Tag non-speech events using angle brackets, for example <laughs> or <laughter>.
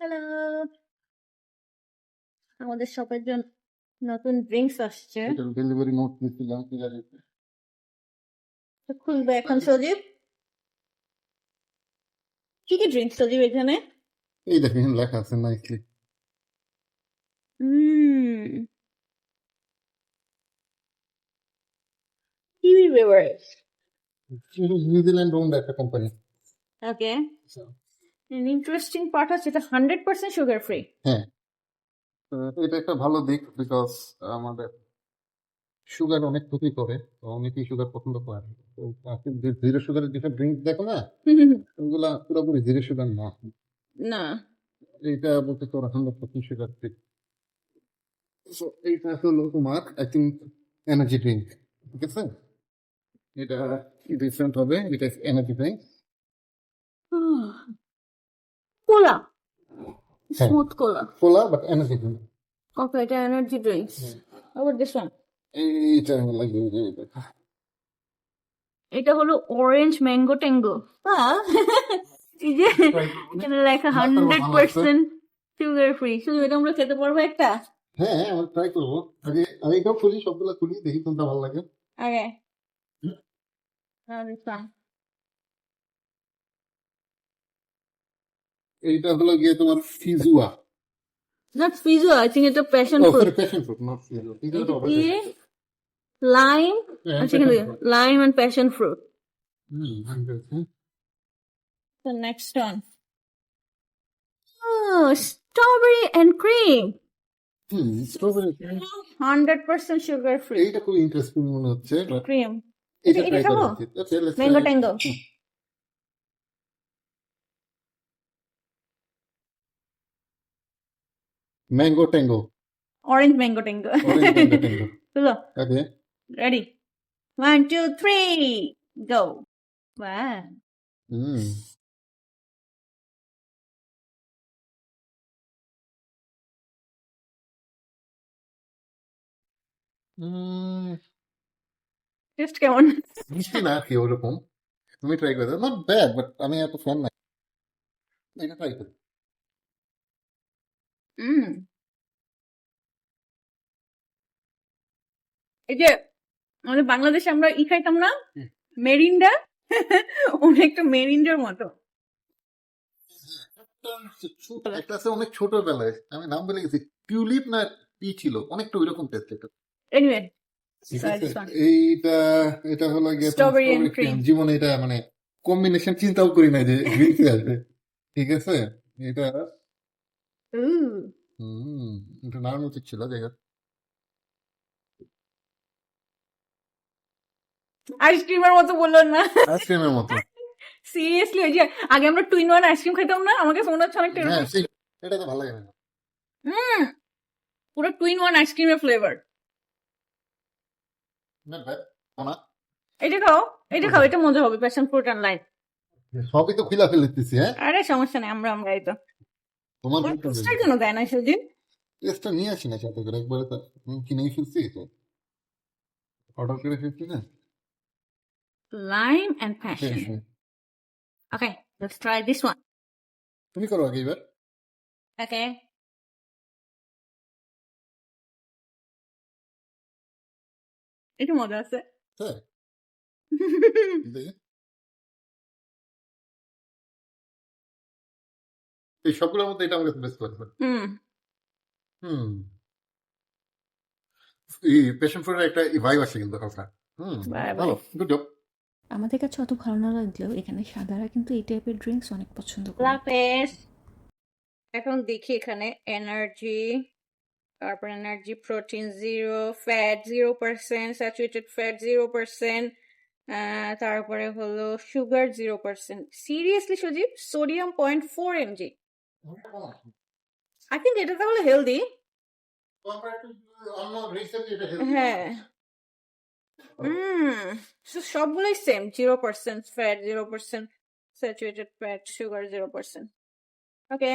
Hello আমাদের শপের জন্য নতুন ড্রিঙ্কস আসছে। ডেলিভারি নোট দিচ্ছিলাম ঠিক আছে তো খুলবে এখন সজীব। কি কি ড্রিঙ্কস সজীব এখানে? এই দেখেন লেখা আছে nicely kiwi beverage New Zealand Zealand owned company okay interesting part আছে এটা হান্ড্রেড পার্সেন্ট সুগার ফ্রি হ্যাঁ। তো এটা একটা ভালো দিক বিকজ আমাদের সুগার অনেক ক্ষতি করে তো অনেকেই সুগার পছন্দ করে তো আপনি জিরো সুগারের যেসব ড্রিঙ্ক দেখো না <laughs> ওগুলা পুরোপুরি জিরো সুগার না। না। এইটা বলতে তোর hundred percent sugar free so এইটা হলো তোমার আই থিঙ্ক এনার্জি ড্রিঙ্ক ঠিক আছে? এটা ডিফারেন্ট হবে এটা এনার্জি ড্রিঙ্ক <sighs> কোলা হ্যাঁ। Smooth cola cola but energy drink okay এটা এনার্জি ড্রিঙ্কস আবার দিস ওয়ান এইটা লাগে এইটা এটা হলো অরেঞ্জ ম্যাঙ্গো ট্যাঙ্গো এই যে এখানে লেখা হান্ড্রেড পার্সেন্ট সুগার ফ্রি শুধু এটা আমরা খেতে পারব একটা? হ্যাঁ আমি ট্রাই করব। আগে আমি এটাও খুলি সবগুলো খুলি দেখি কোনটা ভালো লাগে। আগে। এইটা হলো গিয়ে তোমার ফিজুয়া Not fizzo, I think it's a passion ও fruit. Sorry passion fruit not ফিজুয়া এটা ফিজুয়া কি lime হ্যাঁ, আচ্ছা এখানে lime and passion fruit. Hmm The next one. Oh, strawberry and cream. Hmm strawberry Hundred percent sugar free. এইটা খুব interesting মনে হচ্ছে but Cream. এটা এটা ট্রাই করা খাব? উচিত Okay, Mango try it. tango. Mango tango Orange mango tango. Orange mango tango. <laughs> Hello. Okay Ready? One, two, three. Go. Wow. Hmm hmm Just কেমন? মিষ্টি না আর কি ওরকম তুমি ট্রাই করে নট ব্যাড বাট আমি এত ফ্যান নাই এটা ট্রাই করি এই যে আমাদের বাংলাদেশে আমরা ই খাইতাম না? হুম। মেরিন্ডা? অনেকটা <laughs> মেরিন্ডার মতো। ছোট একটা আছে অনেক ছোটবেলায় আমি নাম বলে গেছি। টিউলিপ না কি ছিল? অনেকটা ওইরকম টেস্ট এটা এনিওয়ে ঠিক আছে? এইটা এটা হলো গিয়ে তোমার Strawberry and strawberry cream। cream. জীবনে এটা মানে কম্বিনেশন চিন্তাও করি না যে আসবে। ঠিক আছে? এটা যাই আইসক্রিমের মতো বলল না। আইসক্রিমের মতো। <laughs> সিরিয়াসলি ওই যে আগে আমরা টুইন ওয়ান আইসক্রিম খেতাম না আমাকে মনে হচ্ছে অনেকটা এটা তো ভালো লাগে না। হুম পুরো টুইন ওয়ান আইসক্রিমের ফ্লেভার এটা খাও এটা খাও এটা মজা হবে প্যাশন ফ্রুট অ্যান্ড লাইন সবই তো খিলা ফেলেতেছি হ্যাঁ? আরে সমস্যা নেই আমরা আমরা এই তো। তোমার পোস্টার কেন দেয় না সুজিত টেস্টটা নিয়ে আসি না সাথে করে একবারে কিনেই ফেলছি তো অর্ডার করে ফেলছি না হ্যাঁ, passion. হ্যাঁ। Okay, let's try this one. তুমি করো আগে এবার Okay. একটু মজা আছে হ্যাঁ <laughs> এই সবগুলোর মধ্যে এটা আমার কাছে বেস্ট লাগবে হুম। হুম। এই পেশেন্ট ফুডের একটা ভাইব আছে কিন্তু হালকা। হুম ভালো গুড জব আমাদের কাছে অত ভালো না লাগলেও এখানে সাদারা কিন্তু এই টাইপের ড্রিঙ্কস অনেক পছন্দ করে। লাপেস এখন দেখি এখানে এনার্জি তারপর energy protein zero fat zero percent saturated fat zero percent তারপরে হলো sugar zero percent seriously Sajib sodium point four mg I think এটা তাহলে হেলদি হ্যাঁ। হুম সবগুলোই same zero percent fat zero percent saturated fat sugar zero percent okay